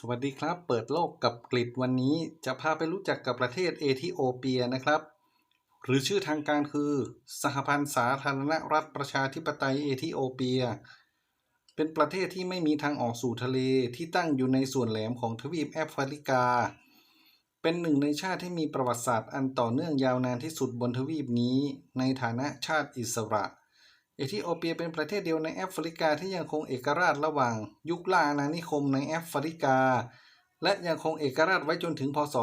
สวัสดีครับ เปิดโลกกับกริดวันนี้จะพาไปรู้จักกับประเทศเอธิโอเปียนะครับ หรือชื่อทางการคือ สหพันธ์สาธารณรัฐประชาธิปไตยเอธิโอเปีย เป็นประเทศที่ไม่มีทางออกสู่ทะเลที่ตั้งอยู่ในส่วนแหลมของทวีปแอฟริกา เป็นหนึ่งในชาติที่มีประวัติศาสตร์อันต่อเนื่องยาวนานที่สุดบนทวีปนี้ ในฐานะชาติอิสระ เอธิโอเปียเป็นประเทศเดียวในแอฟริกาที่ยังคงเอกราชระหว่าง ยุคล่าอาณานิคมในแอฟริกา และยังคงเอกราชไว้จนถึงพศ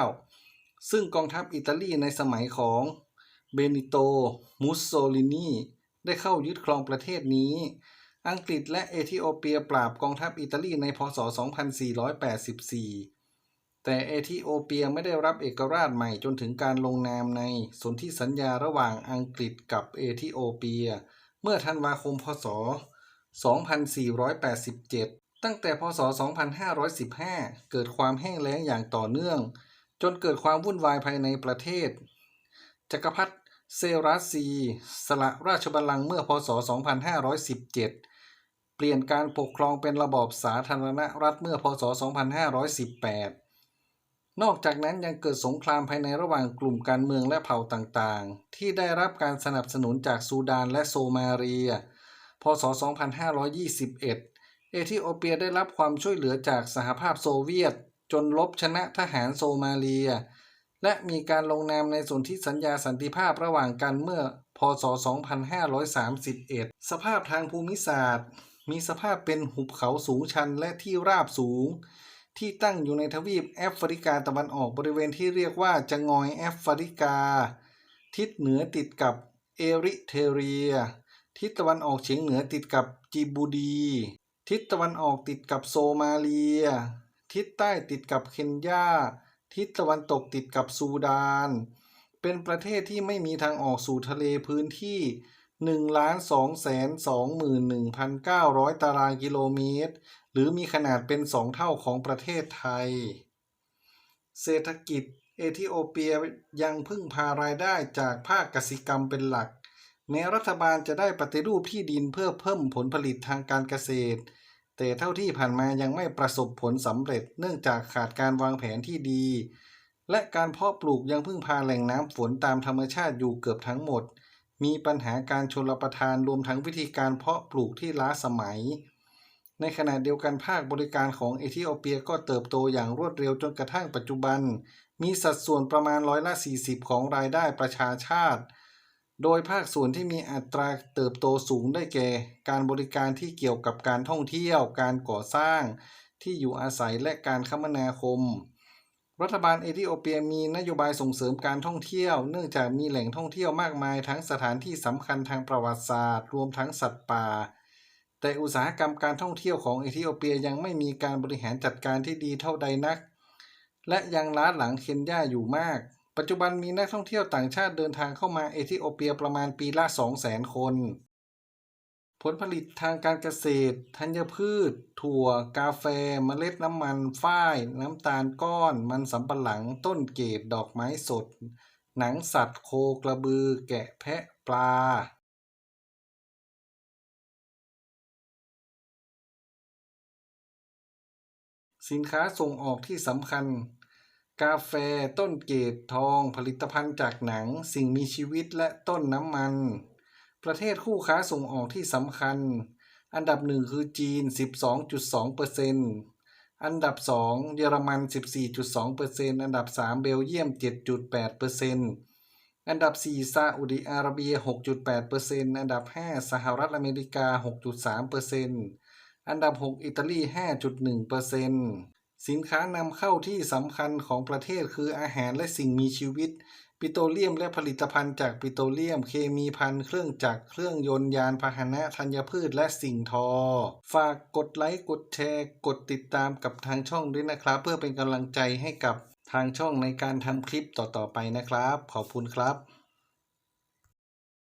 2479 ซึ่งกองทัพอิตาลีในสมัยของเบนิโต มุสโซลินี ได้เข้ายึดครองประเทศนี้ อังกฤษและเอธิโอเปียปราบกองทัพอิตาลีในพศ 2484 แต่เอธิโอเปียไม่ได้รับเอกราชใหม่จนถึงการลงนามในสนธิสัญญาระหว่างอังกฤษกับเอธิโอเปีย เมื่อธันวาคมพศ 2487 ตั้งแต่พศ 2515 เกิดความแห้งแล้งอย่างต่อเนื่อง จนเกิดความวุ่นวายภายในประเทศ จักรพรรดิเซราซี สละราชบัลลังก์เมื่อพศ 2517 เปลี่ยนการปกครองเป็นระบอบสาธารณรัฐเมื่อพศ 2518 นอกจากนั้นยังเกิดสงครามภายในระหว่างกลุ่มการเมืองและเผ่าต่างๆ ที่ได้รับการสนับสนุนจากซูดานและโซมาเลีย พศ 2521 เอธิโอเปียได้รับความช่วยเหลือจากสหภาพโซเวียต จนลบชนะทหารโซมาเลีย และมีการลงนามในสนธิสัญญาสันติภาพระหว่างกันเมื่อ พศ 2531 สภาพทางภูมิศาสตร์ มีสภาพเป็นหุบเขาสูงชันและที่ราบสูง ที่ตั้งอยู่ในทวีปแอฟริกาตะวันออกบริเวณที่เรียกว่าจะงอยแอฟริกา ทิศเหนือติดกับเอริเทเรีย ทิศตะวันออกเฉียงเหนือติดกับจิบูดี ทิศตะวันออกติดกับโซมาเลีย ทิศใต้ติดกับเคนยา ทิศตะวันตกติดกับซูดาน เป็นประเทศที่ไม่มีทางออกสู่ทะเลพื้นที่ 1,221,900 ตารางกิโลเมตร หรือมีขนาดเป็นสองเท่าของประเทศไทย เศรษฐกิจเอธิโอเปียยังพึ่งพารายได้จากภาคกสิกรรมเป็นหลัก แม้รัฐบาลจะได้ปฏิรูปที่ดินเพื่อเพิ่มผลผลิตทางการเกษตร แต่เท่าที่ผ่านมายังไม่ประสบผลสำเร็จเนื่องจากขาดการวางแผนที่ดี และการเพาะปลูกยังพึ่งพาแหล่งน้ำฝนตามธรรมชาติอยู่เกือบทั้งหมด มีปัญหาการชลประทานรวมทั้งวิธีการเพาะปลูกที่ล้าสมัย ในขณะเดียวกันภาคบริการของเอธิโอเปียก็เติบโตอย่างรวดเร็วจนกระทั่งปัจจุบัน มีสัดส่วนประมาณร้อยละ40 ของรายได้ประชาชาติ โดยภาคส่วนที่มีอัตราเติบโตสูงได้แก่ การบริการที่เกี่ยวกับการท่องเที่ยว การก่อสร้าง ที่อยู่อาศัยและการคมนาคม รัฐบาลเอธิโอเปียมีนโยบายส่งเสริมการท่องเที่ยว เนื่องจากมีแหล่งท่องเที่ยวมากมายทั้งสถานที่สำคัญทางประวัติศาสตร์ รวมทั้งสัตว์ป่า แต่อุตสาหกรรมการท่องเที่ยวของเอธิโอเปียยังไม่มีการบริหารจัดการที่ดีเท่าใดนัก และยังล้าหลังเคนยาอยู่มาก ปัจจุบันมีนักท่องเที่ยวต่างชาติเดินทางเข้ามาเอธิโอเปียประมาณปีละ 200,000 คน ผลผลิตทางการเกษตร ธัญพืช ถั่ว กาแฟ เมล็ดน้ำมันฝ้าย น้ำตาลก้อน มันสำปะหลัง ต้นเกตดอกไม้สด หนังสัตว์โคกระบือ แกะแพะปลาสินค้าส่งออกที่สำคัญ กาแฟต้นเกตทอง ผลิตภัณฑ์จากหนัง สิ่งมีชีวิตและต้นน้ำมัน ประเทศคู่ค้าส่งออกที่สำคัญ อันดับหนึ่งคือจีน 12.2%อันดับสองเยอรมัน 14.2%อันดับสามเบลเยียม 7.8%อันดับสี่ซาอุดิอาระเบีย 6.8%อันดับห้าสหรัฐอเมริกา 6.3%อันดับ 6 อิตาลี 5.1%สินค้านำเข้าที่สำคัญของประเทศคืออาหารและสิ่งมีชีวิต ปิโตรเลียมและผลิตภัณฑ์จากปิโตรเลียม เคมีภัณฑ์เครื่องจักรเครื่องยนต์ยานพาหนะธัญพืชและสิ่งทอ ฝากกดไลค์กดแชร์ กดติดตามกับทางช่องด้วยนะครับ เพื่อเป็นกำลังใจให้กับทางช่องในการทำคลิปต่อๆไปนะครับ ขอบคุณครับ